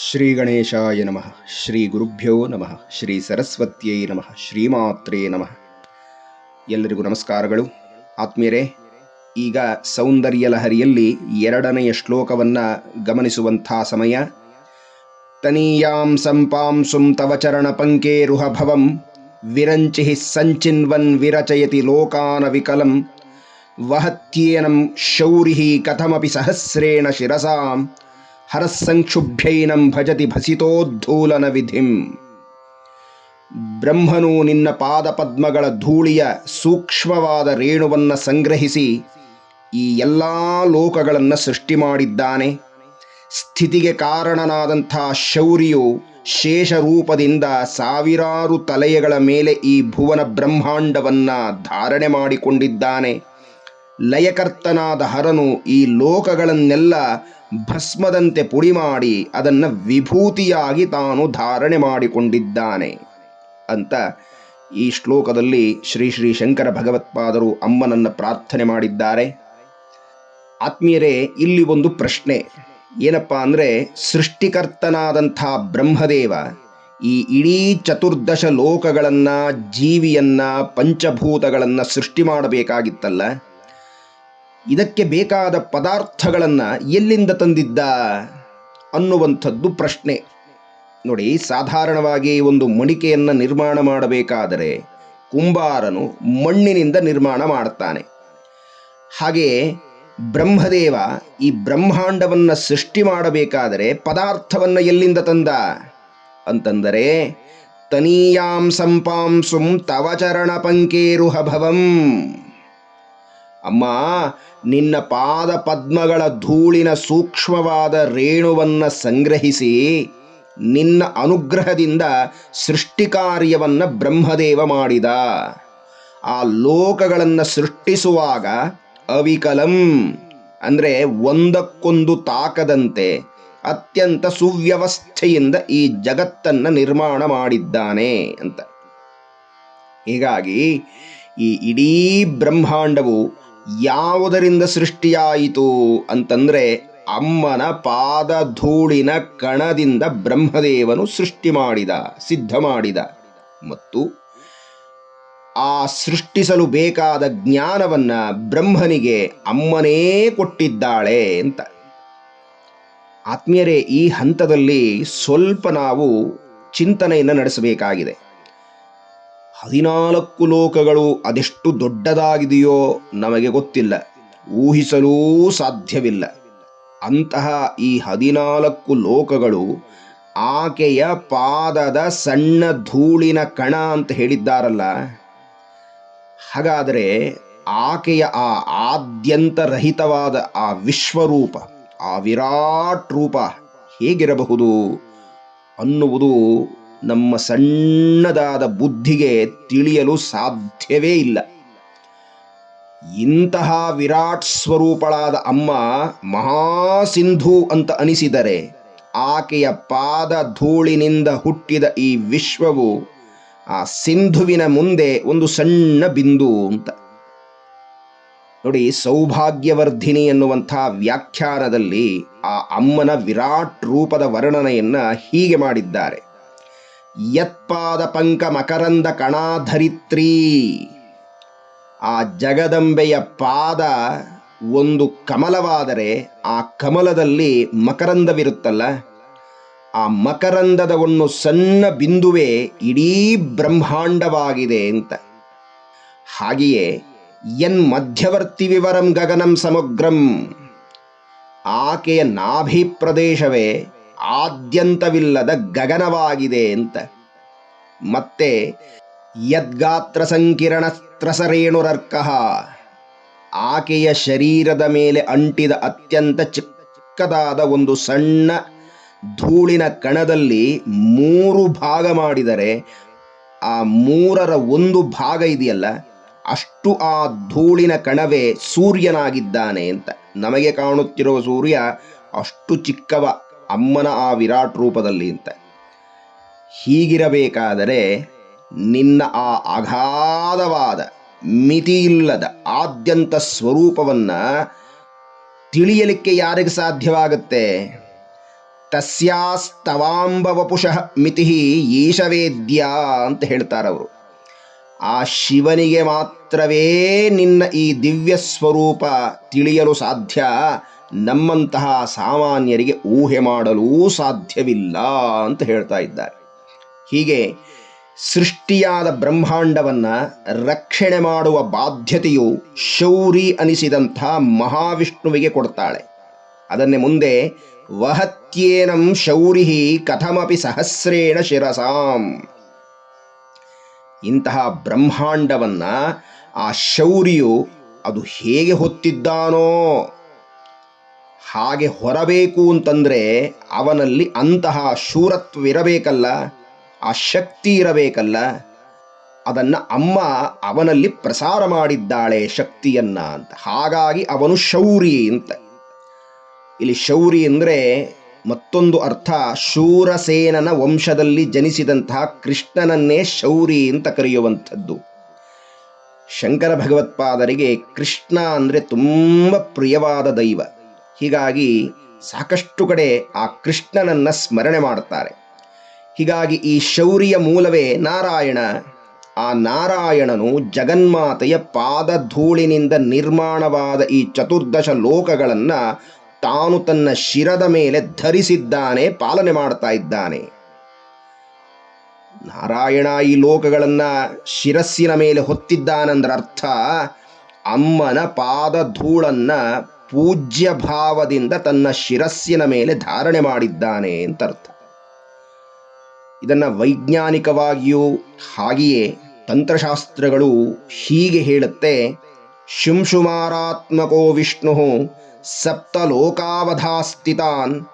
ಶ್ರೀ ಗಣೇಶಾಯ ನಮಃ ಶ್ರೀ ಗುರುಭ್ಯೋ ನಮಃ ಶ್ರೀ ಸರಸ್ವತ್ಯೈ ನಮಃ ಶ್ರೀಮಾತ್ರೇ ನಮಃ ಎಲ್ಲರಿಗೂ ನಮಸ್ಕಾರಗಳು. ಆತ್ಮೀಯರೇ, ಈಗ ಸೌಂದರ್ಯ ಲಹರಿಯಲ್ಲಿ ಎರಡನೆಯ ಶ್ಲೋಕವನ್ನು ಗಮನಿಸುವಂಥ ಸಮಯ. ತನೀಯಾಂ ಸಂಪಾಂಸುಂ ತವ ಚರಣ ಪಂಕೇರುಹ ಭವಂ ವಿರಂಚಿ ಸಂಚಿನ್ವನ್ ವಿರಚಯತಿ ಲೋಕಾನ ವಿಕಲಂ, ವಹತ್ಯೇನಂ ಶೌರಿ ಕಥಮಪಿ ಸಹಸ್ರೇಣ ಶಿರಸಾಂ ಹರಸ್ಸಂಕ್ಷುಭ್ಯೈನಂ ಭಜತಿ ಭಸಿತೋದ್ಧೂಲನ ವಿಧಿಂ ಬ್ರಹ್ಮನು ನಿನ್ನ ಪಾದಪದ್ಮಗಳ ಧೂಳಿಯ ಸೂಕ್ಷ್ಮವಾದ ರೇಣುವನ್ನು ಸಂಗ್ರಹಿಸಿ ಈ ಎಲ್ಲ ಲೋಕಗಳನ್ನು ಸೃಷ್ಟಿ ಮಾಡಿದ್ದಾನೆ. ಸ್ಥಿತಿಗೆ ಕಾರಣನಾದಂಥ ಶೌರ್ಯು ಶೇಷ ರೂಪದಿಂದ ಸಾವಿರಾರು ತಲೆಯಗಳ ಮೇಲೆ ಈ ಭುವನ ಬ್ರಹ್ಮಾಂಡವನ್ನು ಧಾರಣೆ ಮಾಡಿಕೊಂಡಿದ್ದಾನೆ. ಲಯಕರ್ತನಾದ ಹರನು ಈ ಲೋಕಗಳನ್ನೆಲ್ಲ ಭಸ್ಮದಂತೆ ಪುಡಿ ಮಾಡಿ ಅದನ್ನು ವಿಭೂತಿಯಾಗಿ ತಾನು ಧಾರಣೆ ಮಾಡಿಕೊಂಡಿದ್ದಾನೆ ಅಂತ ಈ ಶ್ಲೋಕದಲ್ಲಿ ಶ್ರೀ ಶ್ರೀ ಶಂಕರ ಭಗವತ್ಪಾದರು ಅಮ್ಮನನ್ನು ಪ್ರಾರ್ಥನೆ ಮಾಡಿದ್ದಾರೆ. ಆತ್ಮೀಯರೇ, ಇಲ್ಲಿ ಒಂದು ಪ್ರಶ್ನೆ. ಏನಪ್ಪ ಅಂದರೆ, ಸೃಷ್ಟಿಕರ್ತನಾದಂಥ ಬ್ರಹ್ಮದೇವ ಈ ಇಡೀ ಚತುರ್ದಶ ಲೋಕಗಳನ್ನು, ಜೀವಿಯನ್ನು, ಪಂಚಭೂತಗಳನ್ನು ಸೃಷ್ಟಿ ಮಾಡಬೇಕಾಗಿತ್ತಲ್ಲ? ಇದಕ್ಕೆ ಬೇಕಾದ ಪದಾರ್ಥಗಳನ್ನು ಎಲ್ಲಿಂದ ತಂದಿದ್ದ ಅನ್ನುವಂಥದ್ದು ಪ್ರಶ್ನೆ. ನೋಡಿ, ಸಾಧಾರಣವಾಗಿ ಒಂದು ಮಡಿಕೆಯನ್ನು ನಿರ್ಮಾಣ ಮಾಡಬೇಕಾದರೆ ಕುಂಬಾರನು ಮಣ್ಣಿನಿಂದ ನಿರ್ಮಾಣ ಮಾಡ್ತಾನೆ. ಹಾಗೆಯೇ ಬ್ರಹ್ಮದೇವ ಈ ಬ್ರಹ್ಮಾಂಡವನ್ನು ಸೃಷ್ಟಿ ಮಾಡಬೇಕಾದರೆ ಪದಾರ್ಥವನ್ನು ಎಲ್ಲಿಂದ ತಂದ? ಅಂತಂದರೆ, ತನೀಯಾಂ ಸಂಪಾಂಸುಂ ತವಚರಣ ಪಂಕೇರುಹ ಭವಂ. ಅಮ್ಮ, ನಿನ್ನ ಪಾದ ಪದ್ಮಗಳ ಧೂಳಿನ ಸೂಕ್ಷ್ಮವಾದ ರೇಣುವನ್ನು ಸಂಗ್ರಹಿಸಿ ನಿನ್ನ ಅನುಗ್ರಹದಿಂದ ಸೃಷ್ಟಿಕಾರ್ಯವನ್ನು ಬ್ರಹ್ಮದೇವ ಮಾಡಿದ. ಆ ಲೋಕಗಳನ್ನು ಸೃಷ್ಟಿಸುವಾಗ ಅವಿಕಲಂ, ಅಂದರೆ ಒಂದಕ್ಕೊಂದು ತಾಕದಂತೆ ಅತ್ಯಂತ ಸುವ್ಯವಸ್ಥೆಯಿಂದ ಈ ಜಗತ್ತನ್ನು ನಿರ್ಮಾಣ ಮಾಡಿದ್ದಾನೆ ಅಂತ. ಹೀಗಾಗಿ ಈ ಇಡೀ ಬ್ರಹ್ಮಾಂಡವು ಯಾವುದರಿಂದ ಸೃಷ್ಟಿಯಾಯಿತು ಅಂತಂದರೆ ಅಮ್ಮನ ಪಾದ ಧೂಳಿನ ಕಣದಿಂದ ಬ್ರಹ್ಮದೇವನು ಸೃಷ್ಟಿ ಮಾಡಿದ, ಸಿದ್ಧ ಮಾಡಿದ. ಮತ್ತು ಆ ಸೃಷ್ಟಿಸಲು ಬೇಕಾದ ಜ್ಞಾನವನ್ನ ಬ್ರಹ್ಮನಿಗೆ ಅಮ್ಮನೇ ಕೊಟ್ಟಿದ್ದಾಳೆ ಅಂತ. ಆತ್ಮೀಯರೇ, ಈ ಹಂತದಲ್ಲಿ ಸ್ವಲ್ಪ ನಾವು ಚಿಂತನೆಯನ್ನು ನಡೆಸಬೇಕಾಗಿದೆ. ಹದಿನಾಲ್ಕು ಲೋಕಗಳು ಅದೆಷ್ಟು ದೊಡ್ಡದಾಗಿದೆಯೋ ನಮಗೆ ಗೊತ್ತಿಲ್ಲ. ಊಹಿಸಲೂ ಸಾಧ್ಯವಿಲ್ಲ. ಅಂತಹ ಈ ಹದಿನಾಲ್ಕು ಲೋಕಗಳು ಆಕೆಯ ಪಾದದ ಸಣ್ಣ ಧೂಳಿನ ಕಣ ಅಂತ ಹೇಳಿದ್ದಾರಲ್ಲ. ಹಾಗಾದರೆ ಆಕೆಯ ಆ ಆದ್ಯಂತರಹಿತವಾದ ಆ ವಿಶ್ವರೂಪ, ಆ ವಿರಾಟ್ ರೂಪ ಹೇಗಿರಬಹುದು ಅನ್ನುವುದು ನಮ್ಮ ಸಣ್ಣದಾದ ಬುದ್ಧಿಗೆ ತಿಳಿಯಲು ಸಾಧ್ಯವೇ ಇಲ್ಲ. ಇಂತಹ ವಿರಾಟ್ ಸ್ವರೂಪಳಾದ ಅಮ್ಮ ಮಹಾಸಿಂಧು ಅಂತ ಅನಿಸಿದರೆ ಆಕೆಯ ಪಾದ ಧೂಳಿನಿಂದ ಹುಟ್ಟಿದ ಈ ವಿಶ್ವವು ಆ ಸಿಂಧುವಿನ ಮುಂದೆ ಒಂದು ಸಣ್ಣ ಬಿಂದು ಅಂತ. ನೋಡಿ, ಸೌಭಾಗ್ಯವರ್ಧಿನಿ ಎನ್ನುವಂಥ ವ್ಯಾಖ್ಯಾನದಲ್ಲಿ ಆ ಅಮ್ಮನ ವಿರಾಟ್ ರೂಪದ ವರ್ಣನೆಯನ್ನ ಹೀಗೆ ಮಾಡಿದ್ದಾರೆ. ಯತ್ಪಾದ ಪಂಕ ಮಕರಂದ ಕಣಾಧರಿತ್ರಿ ಆ ಜಗದಂಬೆಯ ಪಾದ ಒಂದು ಕಮಲವಾದರೆ ಆ ಕಮಲದಲ್ಲಿ ಮಕರಂದವಿರುತ್ತಲ್ಲ? ಆ ಮಕರಂದದ ಒಂದು ಸಣ್ಣ ಬಿಂದುವೇ ಇಡೀ ಬ್ರಹ್ಮಾಂಡವಾಗಿದೆ ಅಂತ. ಹಾಗೆಯೇ ಎನ್ ಮಧ್ಯವರ್ತಿ ವಿವರಂ ಗಗನಂ ಸಮಗ್ರಂ. ಆಕೆಯ ನಾಭಿ ಪ್ರದೇಶವೇ ಆದ್ಯಂತವಿಲ್ಲದ ಗಗನವಾಗಿದೆ ಅಂತ. ಮತ್ತೆ ಯದ್ಗಾತ್ರ ಸಂಕಿರಣ ತ್ರಸರೇಣುರರ್ಕಃ, ಆಕೆಯ ಶರೀರದ ಮೇಲೆ ಅಂಟಿದ ಅತ್ಯಂತ ಚಿಕ್ಕದಾದ ಒಂದು ಸಣ್ಣ ಧೂಳಿನ ಕಣದಲ್ಲಿ ಮೂರು ಭಾಗ ಮಾಡಿದರೆ, ಆ ಮೂರರ ಒಂದು ಭಾಗ ಇದೆಯಲ್ಲ, ಅಷ್ಟು ಆ ಧೂಳಿನ ಕಣವೇ ಸೂರ್ಯನಾಗಿದ್ದಾನೆ ಅಂತ. ನಮಗೆ ಕಾಣುತ್ತಿರುವ ಸೂರ್ಯ ಅಷ್ಟು ಚಿಕ್ಕವ ಅಮ್ಮನ ಆ ವಿರಾಟ್ ರೂಪದಲ್ಲಿ ಅಂತ ಹೀಗಿರಬೇಕಾದರೆ ನಿನ್ನ ಆ ಅಗಾಧವಾದ, ಮಿತಿಯಿಲ್ಲದ ಆದ್ಯಂತ ಸ್ವರೂಪವನ್ನು ತಿಳಿಯಲಿಕ್ಕೆ ಯಾರಿಗೆ ಸಾಧ್ಯವಾಗುತ್ತೆ? ತಸ್ಯಾಸ್ತವಾಂಬವಪುಷಃ ಮಿತಿ ಈಶವೇದ್ಯ ಅಂತ ಹೇಳ್ತಾರವರು. ಆ ಶಿವನಿಗೆ ಮಾತ್ರವೇ ನಿನ್ನ ಈ ದಿವ್ಯ ಸ್ವರೂಪ ತಿಳಿಯಲು ಸಾಧ್ಯ. ನಮ್ಮಂತಹ ಸಾಮಾನ್ಯರಿಗೆ ಊಹೆ ಮಾಡಲೂ ಸಾಧ್ಯವಿಲ್ಲ ಅಂತ ಹೇಳ್ತಾ ಇದ್ದಾರೆ. ಹೀಗೆ ಸೃಷ್ಟಿಯಾದ ಬ್ರಹ್ಮಾಂಡವನ್ನು ರಕ್ಷಣೆ ಮಾಡುವ ಬಾಧ್ಯತೆಯು ಶೌರಿ ಅನಿಸಿದಂಥ ಮಹಾವಿಷ್ಣುವಿಗೆ ಕೊಡ್ತಾಳೆ. ಅದನ್ನೇ ಮುಂದೆ ವಹತ್ಯೇನಂ ಶೌರಿ ಕಥಮಪಿ ಸಹಸ್ರೇಣ ಶಿರಸಾಂ. ಇಂತಹ ಬ್ರಹ್ಮಾಂಡವನ್ನ ಆ ಶೌರಿಯು ಅದು ಹೇಗೆ ಹೊತ್ತಿದ್ದಾನೋ ಹಾಗೆ ಹೊರಬೇಕು ಅಂತಂದ್ರೆ ಅವನಲ್ಲಿ ಅಂತಹ ಶೂರತ್ವ ಇರಬೇಕಲ್ಲ ಆ ಶಕ್ತಿ ಇರಬೇಕಲ್ಲ. ಅದನ್ನ ಅಮ್ಮ ಅವನಲ್ಲಿ ಪ್ರಸಾರ ಮಾಡಿದ್ದಾಳೆ ಶಕ್ತಿಯನ್ನ ಅಂತ. ಹಾಗಾಗಿ ಅವನು ಶೌರಿ ಅಂತ. ಇಲ್ಲಿ ಶೌರಿ ಅಂದರೆ ಮತ್ತೊಂದು ಅರ್ಥ, ಶೂರಸೇನನ ವಂಶದಲ್ಲಿ ಜನಿಸಿದಂತಹ ಕೃಷ್ಣನನ್ನೇ ಶೌರಿ ಅಂತ ಕರೆಯುವಂಥದ್ದು. ಶಂಕರ ಭಗವತ್ಪಾದರಿಗೆ ಕೃಷ್ಣ ಅಂದರೆ ತುಂಬ ಪ್ರಿಯವಾದ ದೈವ. ಹೀಗಾಗಿ ಸಾಕಷ್ಟು ಕಡೆ ಆ ಕೃಷ್ಣನನ್ನು ಸ್ಮರಣೆ ಮಾಡುತ್ತಾರೆ. ಹೀಗಾಗಿ ಈ ಶೌರ್ಯ ಮೂಲವೇ ನಾರಾಯಣ, ಆ ನಾರಾಯಣನು ಜಗನ್ಮಾತೆಯ ಪಾದಧೂಳಿನಿಂದ ನಿರ್ಮಾಣವಾದ ಈ ಚತುರ್ದಶ ಲೋಕಗಳನ್ನು ತಾನು ತನ್ನ ಶಿರದ ಮೇಲೆ ಧರಿಸಿದ್ದಾನೆ, ಪಾಲನೆ ಮಾಡ್ತಾ ಇದ್ದಾನೆ. ನಾರಾಯಣ ಈ ಲೋಕಗಳನ್ನ ಶಿರಸ್ಸಿನ ಮೇಲೆ ಹೊತ್ತಿದ್ದಾನಂದ್ರ ಅರ್ಥ ಅಮ್ಮನ ಪಾದ ಧೂಳನ್ನ ಪೂಜ್ಯ ಭಾವದಿಂದ ತನ್ನ ಶಿರಸ್ಸಿನ ಮೇಲೆ ಧಾರಣೆ ಮಾಡಿದ್ದಾನೆ ಅಂತ ಅರ್ಥ. ಇದನ್ನ ವೈಜ್ಞಾನಿಕವಾಗಿಯೂ ಹಾಗೆಯೇ ತಂತ್ರಶಾಸ್ತ್ರಗಳು ಹೀಗೆ ಹೇಳುತ್ತೆ, ಶುಂಶುಮಾರಾತ್ಮಕೋ ವಿಷ್ಣು ಸಪ್ತಲೋಕಾವಧಾಸ್ಥಿತಾನ್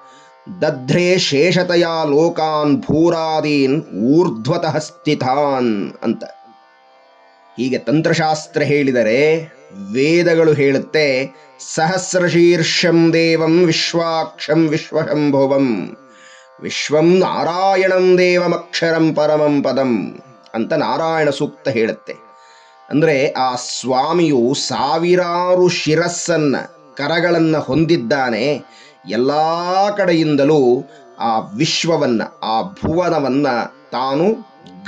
ದಧ್ರೆ ಶೇಷತೆಯ ಲೋಕಾನ್ ಭೂರಾದೀನ್ ಊರ್ಧ್ವತಃ ಸ್ಥಿತಾನ್ ಅಂತ. ಹೀಗೆ ತಂತ್ರಶಾಸ್ತ್ರ ಹೇಳಿದರೆ ವೇದಗಳು ಹೇಳುತ್ತೆ, ಸಹಸ್ರಶೀರ್ಷಂ ದೇವಂ ವಿಶ್ವಾಕ್ಷಂ ವಿಶ್ವಶಂಭುವಂ, ವಿಶ್ವಂ ನಾರಾಯಣಂ ದೇವಮಕ್ಷರಂ ಪರಮಂ ಪದಂ ಅಂತ ನಾರಾಯಣ ಸೂಕ್ತ ಹೇಳುತ್ತೆ. ಅಂದರೆ ಆ ಸ್ವಾಮಿಯು ಸಾವಿರಾರು ಶಿರಸ್ಸನ್ನ, ಕರಗಳನ್ನು ಹೊಂದಿದ್ದಾನೆ, ಎಲ್ಲ ಕಡೆಯಿಂದಲೂ ಆ ವಿಶ್ವವನ್ನ, ಆ ಭುವನವನ್ನ ತಾನು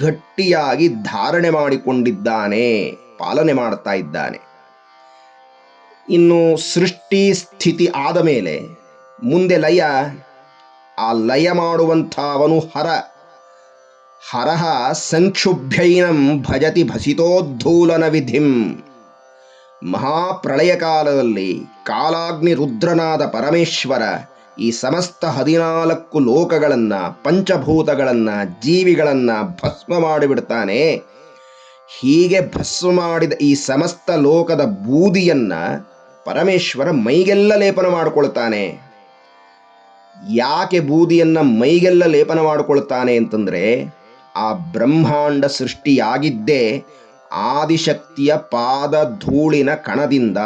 ಗಟ್ಟಿಯಾಗಿ ಧಾರಣೆ ಮಾಡಿಕೊಂಡಿದ್ದಾನೆ, ಪಾಲನೆ ಮಾಡ್ತಾ ಇದ್ದಾನೆ. ಇನ್ನು ಸೃಷ್ಟಿ ಸ್ಥಿತಿ ಆದ ಮೇಲೆ ಮುಂದೆ ಲಯ, ಆ ಲಯ ಮಾಡುವಂಥ ಅವನು ಹರ. ಹರಹ ಸಂಕ್ಷುಭ್ಯೈನಂ ಭಜತಿ ಭಸಿತೋದ್ಧೂಲನ ವಿಧಿಂ. ಮಹಾಪ್ರಳಯ ಕಾಲದಲ್ಲಿ ಕಾಲಾಗ್ನಿ ರುದ್ರನಾದ ಪರಮೇಶ್ವರ ಈ ಸಮಸ್ತ ಹದಿನಾಲ್ಕು ಲೋಕಗಳನ್ನ, ಪಂಚಭೂತಗಳನ್ನ, ಜೀವಿಗಳನ್ನ ಭಸ್ಮ ಮಾಡಿಬಿಡ್ತಾನೆ. ಹೀಗೆ ಭಸ್ಮ ಮಾಡಿದ ಈ ಸಮಸ್ತ ಲೋಕದ ಬೂದಿಯನ್ನ ಪರಮೇಶ್ವರ ಮೈಗೆಲ್ಲ ಲೇಪನ ಮಾಡಿಕೊಳ್ತಾನೆ. ಯಾಕೆ ಬೂದಿಯನ್ನು ಮೈಗೆಲ್ಲ ಲೇಪನ ಮಾಡಿಕೊಳ್ತಾನೆ ಅಂತಂದರೆ, ಆ ಬ್ರಹ್ಮಾಂಡ ಸೃಷ್ಟಿಯಾಗಿದ್ದೇ ಆದಿಶಕ್ತಿಯ ಪಾದ ಧೂಳಿನ ಕಣದಿಂದ,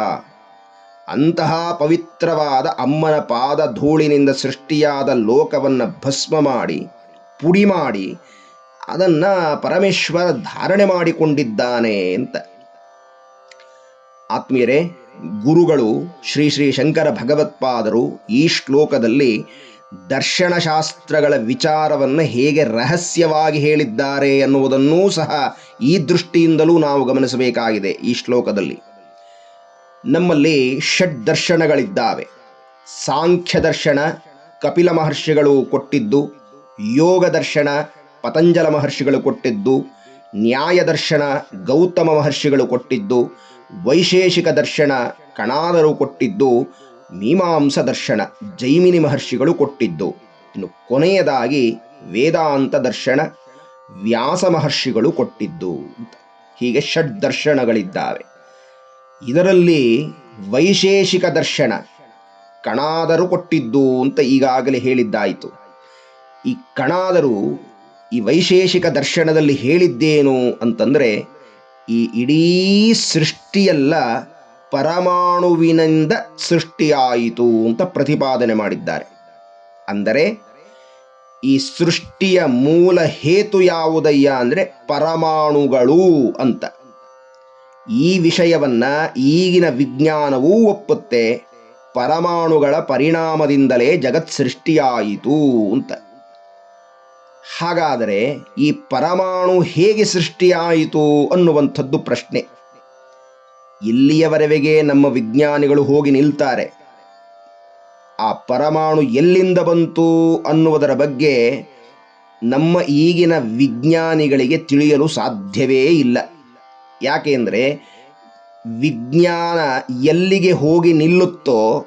ಅಂತಹ ಪವಿತ್ರವಾದ ಅಮ್ಮನ ಪಾದ ಧೂಳಿನಿಂದ ಸೃಷ್ಟಿಯಾದ ಲೋಕವನ್ನು ಭಸ್ಮ ಮಾಡಿ, ಪುಡಿ ಮಾಡಿ, ಅದನ್ನ ಪರಮೇಶ್ವರ ಧಾರಣೆ ಮಾಡಿಕೊಂಡಿದ್ದಾನೆ ಅಂತ. ಆತ್ಮೀಯರೇ ಗುರುಗಳು ಶ್ರೀ ಶ್ರೀ ಶಂಕರ ಭಗವತ್ಪಾದರು ಈ ಶ್ಲೋಕದಲ್ಲಿ ದರ್ಶನಶಾಸ್ತ್ರಗಳ ವಿಚಾರವನ್ನು ಹೇಗೆ ರಹಸ್ಯವಾಗಿ ಹೇಳಿದ್ದಾರೆ ಎನ್ನುವುದನ್ನೂ ಸಹ ಈ ದೃಷ್ಟಿಯಿಂದಲೂ ನಾವು ಗಮನಿಸಬೇಕಾಗಿದೆ ಈ ಶ್ಲೋಕದಲ್ಲಿ. ನಮ್ಮಲ್ಲಿ ಷಡ್ ದರ್ಶನಗಳಿದ್ದಾವೆ. ಸಾಂಖ್ಯ ದರ್ಶನ, ಕಪಿಲ ಮಹರ್ಷಿಗಳು ಕೊಟ್ಟಿದ್ದು, ಯೋಗ ದರ್ಶನ, ಪತಂಜಲ ಮಹರ್ಷಿಗಳು ಕೊಟ್ಟಿದ್ದು, ನ್ಯಾಯ ದರ್ಶನ, ಗೌತಮ ಮಹರ್ಷಿಗಳು ಕೊಟ್ಟಿದ್ದು ವೈಶೇಷಿಕ ದರ್ಶನ ಕಣಾದರು ಕೊಟ್ಟಿದ್ದು, ಮೀಮಾಂಸ ದರ್ಶನ ಜೈಮಿನಿ ಮಹರ್ಷಿಗಳು ಕೊಟ್ಟಿದ್ದು. ಇನ್ನು ಕೊನೆಯದಾಗಿ ವೇದಾಂತ ದರ್ಶನ ವ್ಯಾಸ ಮಹರ್ಷಿಗಳು ಕೊಟ್ಟಿದ್ದು ಹೀಗೆ ಷಡ್ ದರ್ಶನಗಳಿದ್ದಾವೆ. ಇದರಲ್ಲಿ ವೈಶೇಷಿಕ ದರ್ಶನ ಕಣಾದರು ಕೊಟ್ಟಿದ್ದು ಅಂತ ಈಗಾಗಲೇ ಹೇಳಿದ್ದಾಯಿತು. ಈ ಕಣಾದರು ಈ ವೈಶೇಷಿಕ ದರ್ಶನದಲ್ಲಿ ಹೇಳಿದ್ದೇನು ಅಂತಂದರೆ ಈ ಇಡೀ ಸೃಷ್ಟಿಯೆಲ್ಲ ಪರಮಾಣುವಿನಿಂದ ಸೃಷ್ಟಿಯಾಯಿತು ಅಂತ ಪ್ರತಿಪಾದನೆ ಮಾಡಿದ್ದಾರೆ. ಅಂದರೆ ಈ ಸೃಷ್ಟಿಯ ಮೂಲ ಹೇತು ಯಾವುದಯ್ಯ ಅಂದರೆ ಪರಮಾಣುಗಳು ಅಂತ. ಈ ವಿಷಯವನ್ನ ಈಗಿನ ವಿಜ್ಞಾನವೂ ಒಪ್ಪುತ್ತೆ. ಪರಮಾಣುಗಳ ಪರಿಣಾಮದಿಂದಲೇ ಜಗತ್ ಸೃಷ್ಟಿಯಾಯಿತು ಅಂತ. ಹಾಗಾದರೆ ಈ ಪರಮಾಣು ಹೇಗೆ ಸೃಷ್ಟಿಯಾಯಿತು ಅನ್ನುವಂಥದ್ದು ಪ್ರಶ್ನೆ. ಇಲ್ಲಿಯವರೆಗೆ ನಮ್ಮ ವಿಜ್ಞಾನಿಗಳು ಹೋಗಿ ನಿಲ್ತಾರೆ. ಆ ಪರಮಾಣು ಎಲ್ಲಿಂದ ಬಂತು ಅನ್ನುವುದರ ಬಗ್ಗೆ ನಮ್ಮ ಈಗಿನ ವಿಜ್ಞಾನಿಗಳಿಗೆ ತಿಳಿಯಲು ಸಾಧ್ಯವೇ ಇಲ್ಲ. ಯಾಕೆಂದರೆ ವಿಜ್ಞಾನ ಎಲ್ಲಿಗೆ ಹೋಗಿ ನಿಲ್ಲುತ್ತೋ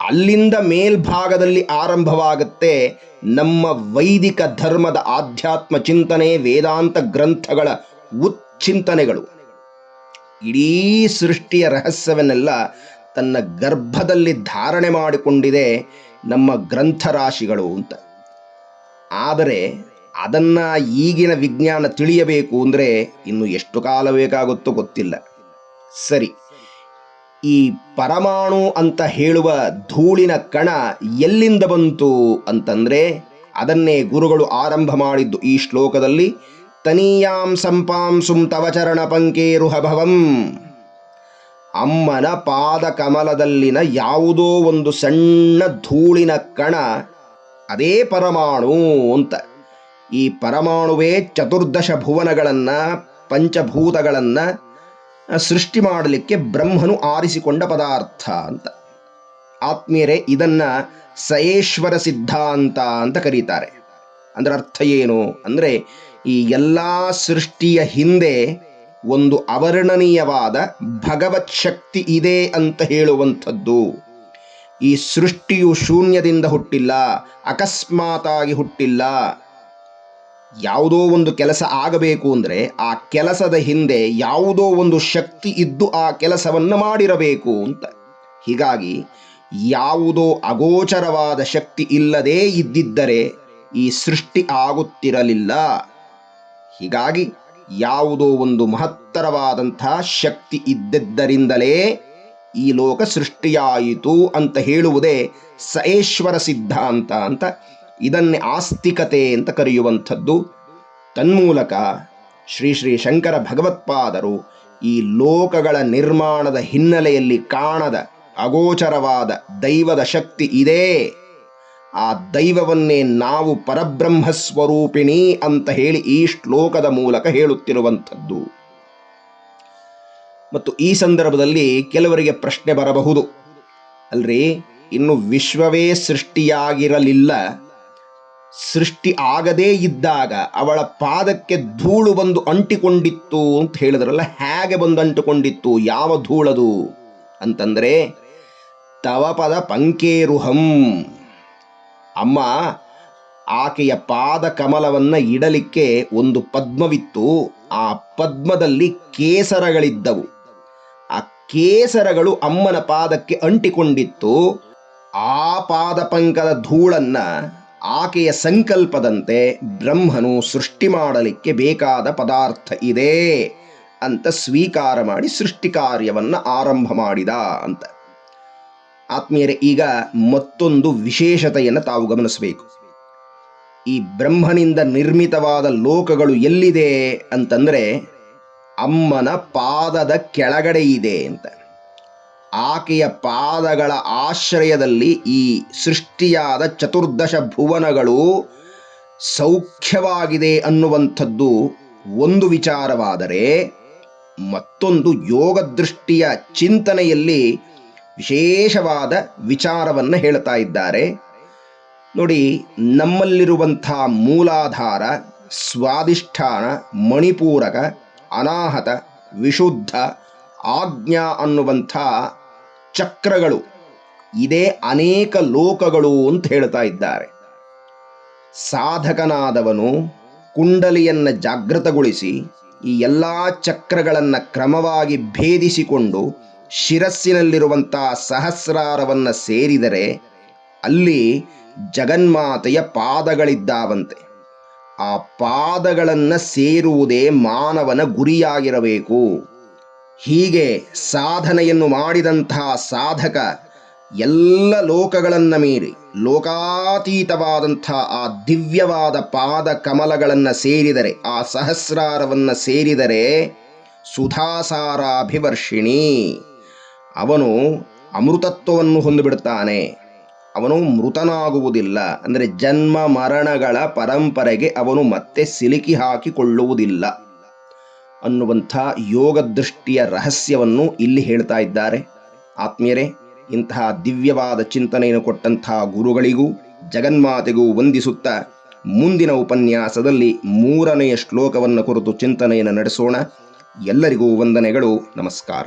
ಅಲ್ಲಿಂದ ಮೇಲ್ಭಾಗದಲ್ಲಿ ಆರಂಭವಾಗುತ್ತೆ ನಮ್ಮ ವೈದಿಕ ಧರ್ಮದ ಆಧ್ಯಾತ್ಮ ಚಿಂತನೆ, ವೇದಾಂತ ಗ್ರಂಥಗಳ ಉಚ್ಚಿಂತನೆಗಳು. ಇಡೀ ಸೃಷ್ಟಿಯ ರಹಸ್ಯವನ್ನೆಲ್ಲ ತನ್ನ ಗರ್ಭದಲ್ಲಿ ಧಾರಣೆ ಮಾಡಿಕೊಂಡಿದೆ ನಮ್ಮ ಗ್ರಂಥರಾಶಿಗಳು ಅಂತ. ಆದರೆ ಅದನ್ನು ಈಗಿನ ವಿಜ್ಞಾನ ತಿಳಿಯಬೇಕು ಅಂದರೆ ಇನ್ನು ಎಷ್ಟು ಕಾಲ ಬೇಕಾಗುತ್ತೋ ಗೊತ್ತಿಲ್ಲ. ಸರಿ. ಈ ಪರಮಾಣು ಅಂತ ಹೇಳುವ ಧೂಳಿನ ಕಣ ಎಲ್ಲಿಂದ ಬಂತು ಅಂತಂದ್ರೆ ಅದನ್ನೇ ಗುರುಗಳು ಆರಂಭ ಮಾಡಿದ್ದು ಈ ಶ್ಲೋಕದಲ್ಲಿ, ತನೀಯಾಂ ಸಂಪಾಂಸುಂ ತವ ಚರಣ ಪಂಕೇರುಹಭವಂ ಅಮ್ಮನ ಪಾದ ಕಮಲದಲ್ಲಿನ ಯಾವುದೋ ಒಂದು ಸಣ್ಣ ಧೂಳಿನ ಕಣ, ಅದೇ ಪರಮಾಣು ಅಂತ. ಈ ಪರಮಾಣುವೇ ಚತುರ್ದಶ ಭುವನಗಳನ್ನು, ಪಂಚಭೂತಗಳನ್ನು ಸೃಷ್ಟಿ ಮಾಡಲಿಕ್ಕೆ ಬ್ರಹ್ಮನು ಆರಿಸಿಕೊಂಡ ಪದಾರ್ಥ ಅಂತ. ಆತ್ಮೀಯರೇ, ಇದನ್ನ ಸಯೇಶ್ವರ ಸಿದ್ಧಾಂತ ಅಂತ ಕರೀತಾರೆ. ಅಂದ್ರೆ ಅರ್ಥ ಏನು? ಅಂದರೆ ಈ ಎಲ್ಲ ಸೃಷ್ಟಿಯ ಹಿಂದೆ ಒಂದು ಅವರ್ಣನೀಯವಾದ ಭಗವತ್ ಶಕ್ತಿ ಇದೆ ಅಂತ ಹೇಳುವಂಥದ್ದು. ಈ ಸೃಷ್ಟಿಯು ಶೂನ್ಯದಿಂದ ಹುಟ್ಟಿಲ್ಲ, ಅಕಸ್ಮಾತಾಗಿ ಹುಟ್ಟಿಲ್ಲ. ಯಾವುದೋ ಒಂದು ಕೆಲಸ ಆಗಬೇಕು ಅಂದರೆ ಆ ಕೆಲಸದ ಹಿಂದೆ ಯಾವುದೋ ಒಂದು ಶಕ್ತಿ ಇದ್ದು ಆ ಕೆಲಸವನ್ನು ಮಾಡಿರಬೇಕು ಅಂತ. ಹೀಗಾಗಿ ಯಾವುದೋ ಅಗೋಚರವಾದ ಶಕ್ತಿ ಇಲ್ಲದೇ ಇದ್ದಿದ್ದರೆ ಈ ಸೃಷ್ಟಿ ಆಗುತ್ತಿರಲಿಲ್ಲ. ಹೀಗಾಗಿ ಯಾವುದೋ ಒಂದು ಮಹತ್ತರವಾದಂಥ ಶಕ್ತಿ ಇದ್ದಿದ್ದರಿಂದಲೇ ಈ ಲೋಕ ಸೃಷ್ಟಿಯಾಯಿತು ಅಂತ ಹೇಳುವುದೇ ಸಏಶ್ವರ ಸಿದ್ಧಾಂತ ಅಂತ ಇದನ್ನೇ ಆಸ್ತಿಕತೆ ಅಂತ ಕರೆಯುವಂಥದ್ದು. ತನ್ಮೂಲಕ ಶ್ರೀ ಶ್ರೀ ಶಂಕರ ಭಗವತ್ಪಾದರು ಈ ಲೋಕಗಳ ನಿರ್ಮಾಣದ ಹಿನ್ನೆಲೆಯಲ್ಲಿ ಕಾಣದ ಅಗೋಚರವಾದ ದೈವದ ಶಕ್ತಿ ಇದೆ. ಆ ದೈವವನ್ನೇ ನಾವು ಪರಬ್ರಹ್ಮ ಸ್ವರೂಪಿಣಿ ಅಂತ ಹೇಳಿ ಈ ಶ್ಲೋಕದ ಮೂಲಕ ಹೇಳುತ್ತಿರುವಂಥದ್ದು. ಮತ್ತು ಈ ಸಂದರ್ಭದಲ್ಲಿ ಕೆಲವರಿಗೆ ಪ್ರಶ್ನೆ ಬರಬಹುದು. ಅಲ್ರಿ, ಇನ್ನು ವಿಶ್ವವೇ ಸೃಷ್ಟಿಯಾಗಿರಲಿಲ್ಲ. ಸೃಷ್ಟಿ ಆಗದೇ ಇದ್ದಾಗ ಅವಳ ಪಾದಕ್ಕೆ ಧೂಳು ಬಂದು ಅಂಟಿಕೊಂಡಿತ್ತು ಅಂತ ಹೇಳಿದ್ರಲ್ಲ, ಹೇಗೆ ಬಂದು ಅಂಟಿಕೊಂಡಿತ್ತು, ಯಾವ ಧೂಳದು? ಅಂತಂದ್ರೆ ತವಪದ ಪಂಕೇರುಹಂ. ಅಮ್ಮ, ಆಕೆಯ ಪಾದ ಕಮಲವನ್ನ ಇಡಲಿಕ್ಕೆ ಒಂದು ಪದ್ಮವಿತ್ತು. ಆ ಪದ್ಮದಲ್ಲಿ ಕೇಸರಗಳಿದ್ದವು. ಆ ಕೇಸರಗಳು ಅಮ್ಮನ ಪಾದಕ್ಕೆ ಅಂಟಿಕೊಂಡಿತ್ತು. ಆ ಪಾದ ಪಂಕದ ಧೂಳನ್ನ ಆಕೆಯ ಸಂಕಲ್ಪದಂತೆ ಬ್ರಹ್ಮನು ಸೃಷ್ಟಿ ಮಾಡಲಿಕ್ಕೆ ಬೇಕಾದ ಪದಾರ್ಥ ಇದೆ ಅಂತ ಸ್ವೀಕಾರ ಮಾಡಿ ಸೃಷ್ಟಿ ಕಾರ್ಯವನ್ನು ಆರಂಭ ಮಾಡಿದ ಅಂತ. ಆತ್ಮೀಯರೇ, ಈಗ ಮತ್ತೊಂದು ವಿಶೇಷತೆಯನ್ನು ತಾವು ಗಮನಿಸಬೇಕು. ಈ ಬ್ರಹ್ಮನಿಂದ ನಿರ್ಮಿತವಾದ ಲೋಕಗಳು ಎಲ್ಲಿದೆ ಅಂತಂದ್ರೆ ಅಮ್ಮನ ಪಾದದ ಕೆಳಗಡೆ ಇದೆ ಅಂತ. ಆಕೆಯ ಪಾದಗಳ ಆಶ್ರಯದಲ್ಲಿ ಈ ಸೃಷ್ಟಿಯಾದ ಚತುರ್ದಶ ಭುವನಗಳು ಸೌಖ್ಯವಾಗಿದೆ ಅನ್ನುವಂಥದ್ದು ಒಂದು ವಿಚಾರವಾದರೆ ಮತ್ತೊಂದು ಯೋಗ ದೃಷ್ಟಿಯ ಚಿಂತನೆಯಲ್ಲಿ ವಿಶೇಷವಾದ ವಿಚಾರವನ್ನು ಹೇಳ್ತಾ ಇದ್ದಾರೆ. ನೋಡಿ, ನಮ್ಮಲ್ಲಿರುವಂಥ ಮೂಲಾಧಾರ ಸ್ವಾದಿಷ್ಠಾನ ಮಣಿಪೂರಕ, ಅನಾಹತ, ವಿಶುದ್ಧ, ಆಜ್ಞಾ ಅನ್ನುವಂಥ ಚಕ್ರಗಳು. ಇದೇ ಅನೇಕ ಲೋಕಗಳು ಅಂತ ಹೇಳ್ತಾ ಇದ್ದಾರೆ. ಸಾಧಕನಾದವನು ಕುಂಡಲಿಯನ್ನು ಜಾಗೃತಗೊಳಿಸಿ ಈ ಎಲ್ಲ ಚಕ್ರಗಳನ್ನು ಕ್ರಮವಾಗಿ ಭೇದಿಸಿಕೊಂಡು ಶಿರಸ್ಸಿನಲ್ಲಿರುವಂಥ ಸಹಸ್ರಾರವನ್ನು ಸೇರಿದರೆ ಅಲ್ಲಿ ಜಗನ್ಮಾತೆಯ ಪಾದಗಳಿದ್ದಾವಂತೆ. ಆ ಪಾದಗಳನ್ನು ಸೇರುವುದೇ ಮಾನವನ ಗುರಿಯಾಗಿರಬೇಕು. ಹೀಗೆ ಸಾಧನೆಯನ್ನು ಮಾಡಿದಂತಹ ಸಾಧಕ ಎಲ್ಲ ಲೋಕಗಳನ್ನು ಮೀರಿ ಲೋಕಾತೀತವಾದಂಥ ಆ ದಿವ್ಯವಾದ ಪಾದ ಕಮಲಗಳನ್ನು ಸೇರಿದರೆ, ಆ ಸಹಸ್ರಾರವನ್ನು ಸೇರಿದರೆ ಸುಧಾಸಾರಾಭಿವರ್ಷಿಣಿ. ಅವನು ಅಮೃತತ್ವವನ್ನು ಹೊಂದಿಬಿಡ್ತಾನೆ. ಅವನು ಮೃತನಾಗುವುದಿಲ್ಲ. ಅಂದರೆ ಜನ್ಮ ಮರಣಗಳ ಪರಂಪರೆಗೆ ಅವನು ಮತ್ತೆ ಸಿಲುಕಿ ಹಾಕಿಕೊಳ್ಳುವುದಿಲ್ಲ. ಅನ್ನುವಂಥ ಯೋಗ ದೃಷ್ಟಿಯ ರಹಸ್ಯವನ್ನು ಇಲ್ಲಿ ಹೇಳ್ತಾ ಇದ್ದಾರೆ. ಆತ್ಮೀಯರೇ, ಇಂತಹ ದಿವ್ಯವಾದ ಚಿಂತನೆಯನ್ನು ಕೊಟ್ಟಂತಹ ಗುರುಗಳಿಗೂ, ಜಗನ್ಮಾತೆಗೂ ವಂದಿಸುತ್ತಾ ಮುಂದಿನ ಉಪನ್ಯಾಸದಲ್ಲಿ ಮೂರನೆಯ ಶ್ಲೋಕವನ್ನು ಕುರಿತು ಚಿಂತನೆಯನ್ನು ನಡೆಸೋಣ. ಎಲ್ಲರಿಗೂ ವಂದನೆಗಳು, ನಮಸ್ಕಾರ.